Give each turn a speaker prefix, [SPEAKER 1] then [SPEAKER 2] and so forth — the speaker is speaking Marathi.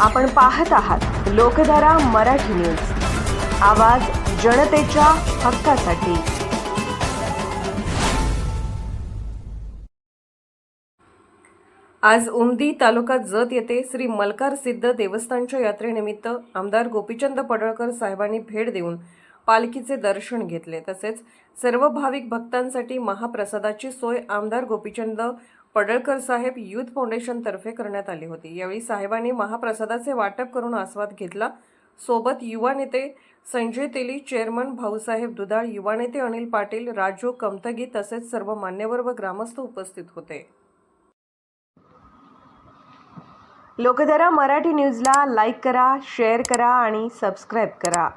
[SPEAKER 1] आपण पाहत आहात लोकधारा मराठी न्यूज. आवाज जनतेच्या हक्कासाठी. आज उमदी तालुका जत येथे श्री मलकार सिद्ध देवस्थानच्या यात्रेनिमित्त आमदार गोपीचंद पडळकर साहेबांनी भेट देऊन पालखीचे दर्शन घेतले. तसेच सर्व भाविक भक्तांसाठी महाप्रसादाची सोय आमदार गोपीचंद पडळकर साहेब युथ फाउंडेशनतर्फे करण्यात आली होती. यावेळी साहेबांनी महाप्रसादाचे वाटप करून आस्वाद घेतला. सोबत युवा नेते संजय तेली चेअरमन भाऊसाहेब दुधाळ युवा नेते अनिल पाटील राजू कमतगी तसेच सर्व मान्यवर व ग्रामस्थ उपस्थित होते. लोकधारा मराठी न्यूजला लाईक करा शेअर करा आणि सबस्क्राईब करा.